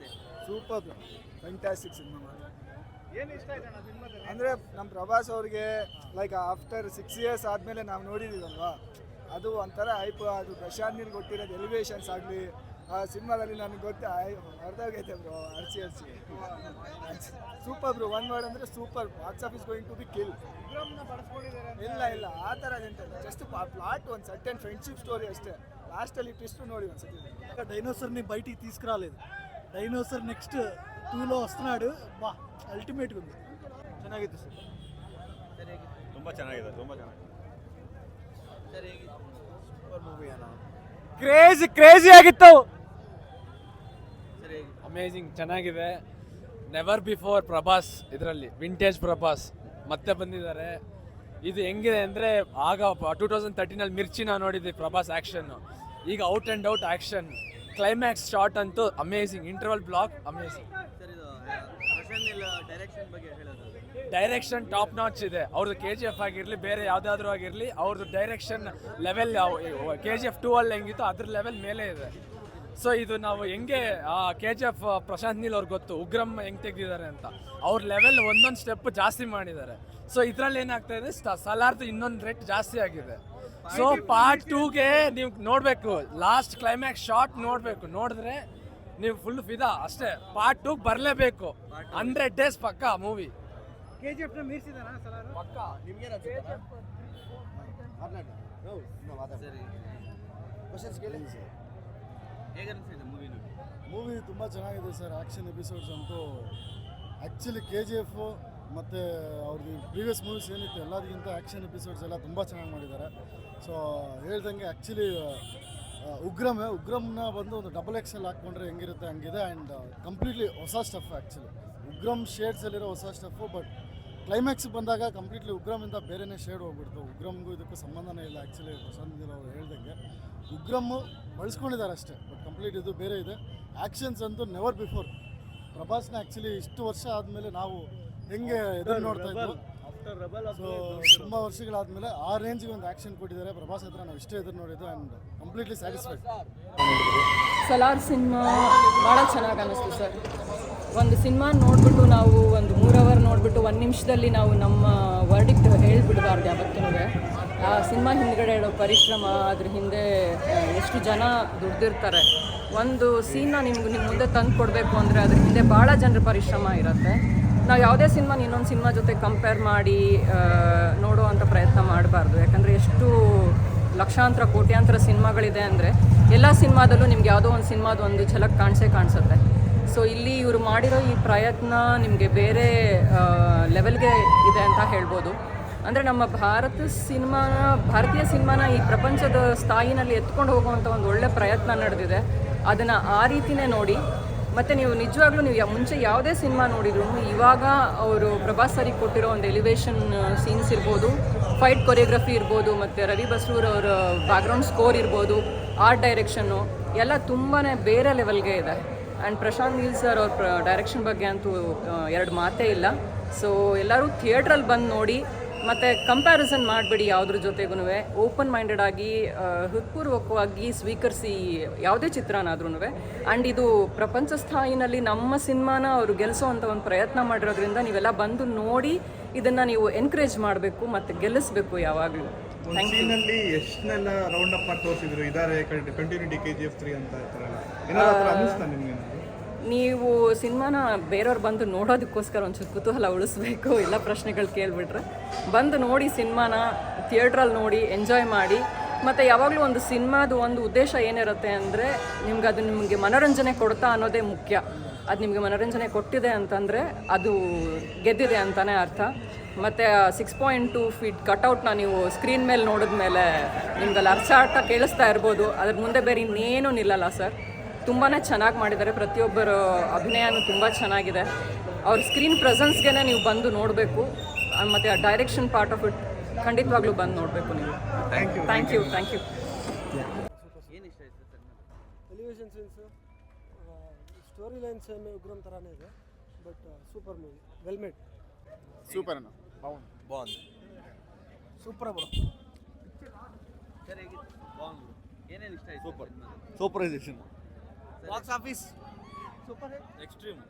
ಹೇಗಿದೆ super fantastic cinema ಏನು ಇಷ್ಟ ಆಯ್ತು ಸಿನಿಮಾದಲ್ಲಿ? ಅಂದರೆ ನಮ್ಮ ಪ್ರಭಾಸ್ ಅವ್ರಿಗೆ ಲೈಕ್ ಆಫ್ಟರ್ ಸಿಕ್ಸ್ ಇಯರ್ಸ್ ಆದಮೇಲೆ ನಾವು ನೋಡಿದ್ದೀವಲ್ವಾ ಅದು ಒಂಥರ ಹೈಪ್ ಅದು ಪ್ರಶಾಂತ್ ನೀರು ಕೊಟ್ಟಿರೋದು ಎಲಿವೇಶನ್ಸ್ ಆಗಲಿ ಆ ಸಿನಿಮಾದಲ್ಲಿ ನನಗೆ ಗೊತ್ತೆ ಅರ್ಧಾಗೈತೆ ಬ್ರೋ ಅರ್ಸಿ ಅರ್ಸಿ ಸೂಪರ್ ಬ್ರೋ ಒನ್ ವರ್ಡ್ ಅಂದರೆ super box office going to be kill ಇಲ್ಲ ಇಲ್ಲ ಆ ಥರ ಎಂತ ಜಸ್ಟ್ ಪ್ಲಾಟ್ ಒಂದು ಸಟ್ ಆ್ಯಂಡ್ ಫ್ರೆಂಡ್ಶಿಪ್ ಸ್ಟೋರಿ ಅಷ್ಟೇ ಲಾಸ್ಟಲ್ಲಿ ಟ್ವಿಸ್ಟ್ ನೋಡಿ ಒಂದು ಸತಿ ನೀವು ಬೈಟಿಗೆ తీసుకురాలేదు డైనోసర్ నెక్స్ట్ టూలో వస్తున్నాడు బా అల్టిమేట్గా ఉంది ಚೆನ್ನಾಗಿತ್ತು ಸರ್ ಸರ್ ಹೇಗಿತ್ತು ತುಂಬ ಚೆನ್ನಾಗಿದೆ ತುಂಬ ಚೆನ್ನಾಗಿದೆ ಸರ್ ಹೇಗಿತ್ತು ಸೂಪರ್ ಮೂವಿ ಅಣ್ಣ ಕ್ರೇಜಿ ಕ್ರೇಜಿ ಆಗಿತ್ತು ಸರ್ ಹೇಗಿತ್ತು ಅಮೇಜಿಂಗ್ ಚೆನ್ನಾಗಿದೆ ನೆವರ್ ಬಿಫೋರ್ ಪ್ರಭಾಸ್ ಇದರಲ್ಲಿ ವಿಂಟೇಜ್ ಪ್ರಭಾಸ್ ಮತ್ತೆ ಬಂದಿದ್ದಾರೆ ಇದು ಹೆಂಗಿದೆ ಅಂದರೆ ಆಗ ಟೂ ತೌಸಂಡ್ ತರ್ಟೀನಲ್ಲಿ ಮಿರ್ಚಿನ ನೋಡಿದ್ವಿ ಪ್ರಭಾಸ್ ಆ್ಯಕ್ಷನ್ನು ಈಗ out and out action climax shot ಅಂತೂ amazing interval block direction direction top notch ಇದೆ. ಅವ್ರದ್ದು ಕೆ ಜಿ ಎಫ್ ಆಗಿರಲಿ ಬೇರೆ ಯಾವುದಾದ್ರೂ ಆಗಿರಲಿ ಅವ್ರದ್ದು direction level K G F two ಅಲ್ಲಿ ಹೆಂಗಿತ್ತು ಅದ್ರ ಲೆವೆಲ್ ಮೇಲೆ ಇದೆ. ಸೊ ಇದು ನಾವು ಹೆಂಗೆ K G F Prashanth Neel ಅವ್ರಿಗೆ ಗೊತ್ತು ಉಗ್ರಂ ಹೆಂಗೆ ತೆಗೆದಿದ್ದಾರೆ ಅಂತ. ಅವ್ರ ಲೆವೆಲ್ ಒಂದೊಂದು ಸ್ಟೆಪ್ ಜಾಸ್ತಿ ಮಾಡಿದ್ದಾರೆ. ಸೊ ಇದರಲ್ಲಿ ಏನಾಗ್ತಾ ಇದೆ ಸಲಾರ್ದು ಇನ್ನೊಂದು ರೇಟ್ ಜಾಸ್ತಿ ಆಗಿದೆ. ಸೊ ಪಾರ್ಟ್ ಟೂಗೆ ನೀವು ನೋಡಬೇಕು ಲಾಸ್ಟ್ ಕ್ಲೈಮ್ಯಾಕ್ಸ್ ಶಾರ್ಟ್ ನೋಡಬೇಕು. ನೋಡಿದ್ರೆ ನೀವು ಫುಲ್ ಫಿದಾ ಅಷ್ಟೇ. ಪಾರ್ಟ್ ಟೂ ಬರಲೇಬೇಕು. ಹಂಡ್ರೆಡ್ ಡೇಸ್ ಪಕ್ಕ ಮೂವಿ ಕೆ ಜಿ ಎಫ್ ಮೀರಿಸಿದಾನ ಸಲಾರು? ಪಕ್ಕ ನಿಮ್ಗೇನು ಸರಿ. ಮೂವಿ ತುಂಬ ಚೆನ್ನಾಗಿದೆ ಸರ್. ಆ್ಯಕ್ಷನ್ ಎಪಿಸೋಡ್ಸ್ ಅಂತೂ ಆ್ಯಕ್ಚುಲಿ ಕೆ ಜಿ ಎಫ್ ಮತ್ತು ಅವ್ರದ್ದು ಪ್ರೀವಿಯಸ್ ಮೂವೀಸ್ ಏನಿತ್ತು ಎಲ್ಲದಕ್ಕಿಂತ ಆ್ಯಕ್ಷನ್ ಎಪಿಸೋಡ್ಸ್ ಎಲ್ಲ ತುಂಬ ಚೆನ್ನಾಗಿ ಮಾಡಿದ್ದಾರೆ. ಸೊ ಹೇಳ್ದಂಗೆ ಆ್ಯಕ್ಚುಲಿ ಉಗ್ರಮೇ, ಉಗ್ರಮ್ನ ಬಂದು ಒಂದು ಡಬಲ್ ಎಕ್ಸೆಲ್ ಹಾಕ್ಕೊಂಡ್ರೆ ಹೆಂಗಿರುತ್ತೆ, ಹಂಗಿದೆ ಆ್ಯಂಡ್ ಕಂಪ್ಲೀಟ್ಲಿ ಹೊಸ ಸ್ಟಫ್ ಆ್ಯಕ್ಚುಲಿ ಉಗ್ರಮ್ ಶೇಡ್ಸಲ್ಲಿರೋ ಹೊಸ ಸ್ಟಫು ಬಟ್ ಕ್ಲೈಮ್ಯಾಕ್ಸ್ ಬಂದಾಗ ಕಂಪ್ಲೀಟ್ಲಿ ಉಗ್ರಮಿಂದ ಬೇರೆನೇ ಶೇಡ್ ಹೋಗ್ಬಿಡ್ತು. ಉಗ್ರಮ್ಗೂ ಇದಕ್ಕೂ ಸಂಬಂಧನೇ ಇಲ್ಲ ಆ್ಯಕ್ಚುಲಿ ಪ್ರಶಾಂತ್ ಅವರು ಹೇಳ್ದಂಗೆ. ಉಗ್ರಮ್ಮು ಬಳಸ್ಕೊಂಡಿದ್ದಾರೆ ಅಷ್ಟೇ ಕಂಪ್ಲೀಟ್ ಇದು ಬೇರೆ ಇದೆ. ಆ್ಯಕ್ಷನ್ಸ್ ಅಂತೂ ನೆವರ್ ಬಿಫೋರ್ ಪ್ರಭಾಸ್ನ ಆ್ಯಕ್ಚುಲಿ ಇಷ್ಟು ವರ್ಷ ಆದಮೇಲೆ ನಾವು ಹೆಂಗೆ ಎದುರು ನೋಡ್ತಾ ಇದ್ದೀವಿ ಸೊ ತುಂಬ ವರ್ಷಗಳಾದಮೇಲೆ ಆ ರೇಂಜಿಗೆ ಒಂದು ಆ್ಯಕ್ಷನ್ ಕೊಟ್ಟಿದ್ದಾರೆ. ಪ್ರಭಾಸ್ ಹತ್ರ ನಾವು ಇಷ್ಟೇ ಎದುರು ನೋಡಿದ್ದು and completely satisfied Salaar cinema ಭಾಳ ಚೆನ್ನಾಗಿ ಅನ್ನಿಸ್ತು ಸರ್. ಒಂದು ಸಿನಿಮಾ ನೋಡಿಬಿಟ್ಟು ನಾವು ಒಂದು ಮೂರು ಅವರ್ ನೋಡಿಬಿಟ್ಟು ಒಂದು ನಿಮಿಷದಲ್ಲಿ ನಾವು ನಮ್ಮ ವರ್ಡಿಕ್ಟ್ ಹೇಳ್ಬಿಡಬಾರ್ದು ಯಾವತ್ತೂ ಆ ಸಿನಿಮಾ ಹಿಂದ್ಗಡೆ ಇಡೋ ಪರಿಶ್ರಮ, ಅದ್ರ ಹಿಂದೆ ಎಷ್ಟು ಜನ ದುಡ್ದಿರ್ತಾರೆ. ಒಂದು ಸೀನ್ನ ನಿಮ್ಗೆ ನಿಮ್ಮ ಮುಂದೆ ತಂದು ಕೊಡಬೇಕು ಅಂದರೆ ಅದ್ರ ಹಿಂದೆ ಭಾಳ ಜನರ ಪರಿಶ್ರಮ ಇರುತ್ತೆ. ನಾವು ಯಾವುದೇ ಸಿನಿಮಾ ಇನ್ನೊಂದು ಸಿನಿಮಾ ಜೊತೆ ಕಂಪೇರ್ ಮಾಡಿ ನೋಡೋ ಪ್ರಯತ್ನ ಮಾಡಬಾರ್ದು. ಯಾಕಂದರೆ ಎಷ್ಟು ಲಕ್ಷಾಂತರ, ಕೋಟ್ಯಾಂತರ ಸಿನಿಮಾಗಳಿದೆ ಅಂದರೆ ಎಲ್ಲ ಸಿನಿಮಾದಲ್ಲೂ ನಿಮ್ಗೆ ಯಾವುದೋ ಒಂದು ಸಿನಿಮಾದ ಒಂದು ಛಲಕ್ ಕಾಣಿಸೇ ಕಾಣಿಸುತ್ತೆ. ಸೊ ಇಲ್ಲಿ ಇವರು ಮಾಡಿರೋ ಈ ಪ್ರಯತ್ನ ನಿಮಗೆ ಬೇರೆ ಲೆವೆಲ್ಗೆ ಇದೆ ಅಂತ ಹೇಳ್ಬೋದು. ಅಂದರೆ ನಮ್ಮ ಭಾರತ ಸಿನಿಮಾನ, ಭಾರತೀಯ ಸಿನಿಮಾನ ಈ ಪ್ರಪಂಚದ ಸ್ಥಾಯಿನಲ್ಲಿ ಎತ್ಕೊಂಡು ಹೋಗುವಂಥ ಒಂದು ಒಳ್ಳೆ ಪ್ರಯತ್ನ ನಡೆದಿದೆ. ಅದನ್ನು ಆ ರೀತಿನೇ ನೋಡಿ. ಮತ್ತು ನೀವು ನಿಜವಾಗ್ಲೂ ನೀವು ಮುಂಚೆ ಯಾವುದೇ ಸಿನಿಮಾ ನೋಡಿದ್ರು ಇವಾಗ ಅವರು ಪ್ರಭಾಸ್ ಸರಿಗೆ ಕೊಟ್ಟಿರೋ ಒಂದು ಎಲಿವೇಶನ್ ಸೀನ್ಸ್ ಇರ್ಬೋದು ಫೈಟ್ ಕೊರಿಯೋಗ್ರಫಿ ಇರ್ಬೋದು, ಮತ್ತು ರವಿ ಬಸೂರ್ ಅವರ ಬ್ಯಾಕ್ಗ್ರೌಂಡ್ ಸ್ಕೋರ್ ಇರ್ಬೋದು ಆರ್ಟ್ ಡೈರೆಕ್ಷನ್ನು ಎಲ್ಲ ತುಂಬಾ ಬೇರೆ ಲೆವೆಲ್ಗೆ ಇದೆ. ಆ್ಯಂಡ್ ಪ್ರಶಾಂತ್ ನೀಲ್ ಸರ್ ಅವ್ರ ಡೈರೆಕ್ಷನ್ ಬಗ್ಗೆ ಅಂತೂ ಎರಡು ಮಾತೇ ಇಲ್ಲ. ಸೊ ಎಲ್ಲರೂ ಥಿಯೇಟ್ರಲ್ಲಿ ಬಂದು ನೋಡಿ, ಮತ್ತು ಕಂಪ್ಯಾರಿಸನ್ ಮಾಡಬೇಡಿ ಯಾವುದ್ರ ಜೊತೆಗೂ ಓಪನ್ ಮೈಂಡೆಡ್ ಆಗಿ ಹೃತ್ಪೂರ್ವಕವಾಗಿ ಸ್ವೀಕರಿಸಿ ಯಾವುದೇ ಚಿತ್ರನಾದ್ರೂ ಆ್ಯಂಡ್ ಇದು ಪ್ರಪಂಚ ಸ್ಥಾಯಿನಲ್ಲಿ ನಮ್ಮ ಸಿನಿಮಾನ ಅವರು ಗೆಲ್ಲಿಸೋವಂಥ ಒಂದು ಪ್ರಯತ್ನ ಮಾಡಿರೋದ್ರಿಂದ ನೀವೆಲ್ಲ ಬಂದು ನೋಡಿ ಇದನ್ನು ನೀವು ಎನ್ಕರೇಜ್ ಮಾಡಬೇಕು ಮತ್ತು ಗೆಲ್ಲಿಸ್ಬೇಕು ಯಾವಾಗಲೂ. ಸೀನಲ್ಲಿ ಎಷ್ಟನ್ನೆಲ್ಲ ರೌಂಡ್ ಅಪ್ ಮಾಡಿ ತೋರಿಸಿದ್ರು? ಇದಾರೆ continuity K G F three ಅಂತ ಅನಿಸ್ತಾ ನಿಮ್ಗೆ ನೀವು ಸಿನಿಮಾನ ಬೇರೆಯವ್ರು ಬಂದು ನೋಡೋದಕ್ಕೋಸ್ಕರ ಒಂಚೂರು ಕುತೂಹಲ ಉಳಿಸ್ಬೇಕು ಎಲ್ಲ ಪ್ರಶ್ನೆಗಳು ಕೇಳಿಬಿಟ್ರೆ. ಬಂದು ನೋಡಿ ಸಿನಿಮಾನ ಥಿಯೇಟ್ರಲ್ಲಿ ನೋಡಿ ಎಂಜಾಯ್ ಮಾಡಿ. ಮತ್ತು ಯಾವಾಗಲೂ ಒಂದು ಸಿನಿಮಾದು ಒಂದು ಉದ್ದೇಶ ಏನಿರುತ್ತೆ ಅಂದರೆ ನಿಮ್ಗೆ ಅದು ನಿಮಗೆ ಮನೋರಂಜನೆ ಕೊಡ್ತಾ ಅನ್ನೋದೇ ಮುಖ್ಯ. ಅದು ನಿಮಗೆ ಮನೋರಂಜನೆ ಕೊಟ್ಟಿದೆ ಅಂತಂದರೆ ಅದು ಗೆದ್ದಿದೆ ಅಂತಲೇ ಅರ್ಥ. ಮತ್ತು ಸಿಕ್ಸ್ ಪಾಯಿಂಟ್ ಟು ಫೀಟ್ ಕಟೌಟ್ನ ನೀವು ಸ್ಕ್ರೀನ್ ಮೇಲೆ ನೋಡಿದ ಮೇಲೆ ಅಲ್ಲಿ ಅರ್ಚಾಟ ಕೇಳಿಸ್ತಾ ಇರ್ಬೋದು. ಅದ್ರ ಮುಂದೆ ಬೇರೆ ಇನ್ನೇನು ನಿಲ್ಲಲ್ಲ ಸರ್. ತುಂಬಾ ಚೆನ್ನಾಗಿ ಮಾಡಿದ್ದಾರೆ. ಪ್ರತಿಯೊಬ್ಬರ ಅಭಿನಯನೂ ತುಂಬ ಚೆನ್ನಾಗಿದೆ. ಅವ್ರ ಸ್ಕ್ರೀನ್ ಪ್ರೆಸೆನ್ಸ್ಗೆ ನೀವು ಬಂದು ನೋಡಬೇಕು. ಮತ್ತು ಆ ಡೈರೆಕ್ಷನ್ ಪಾರ್ಟ್ ಆಫ್ ಇಟ್ ಖಂಡಿತವಾಗ್ಲೂ ಬಂದು ನೋಡಬೇಕು ನೀವು. ಥ್ಯಾಂಕ್ ಯು ಥ್ಯಾಂಕ್ ಯು ಏನು ಇಷ್ಟ ಆಯ್ತು sir elevation scenes story line same Ugramm ತರಾನೇ ಇದೆ. But super movie. Well made super ಅಣ್ಣ. బాగుంది ಸೂಪರ್ ಬ್ರೋ. ಸರ್ ಹೇಗಿತ್ತು ಬಾಂಗ್ ಏನೇನು ಇಷ್ಟ ಆಯ್ತು. ಸಿನಿಮಾದಲ್ಲಿ? ಸೂಪರ್. ಇದೆ cinema box office super. Hit extreme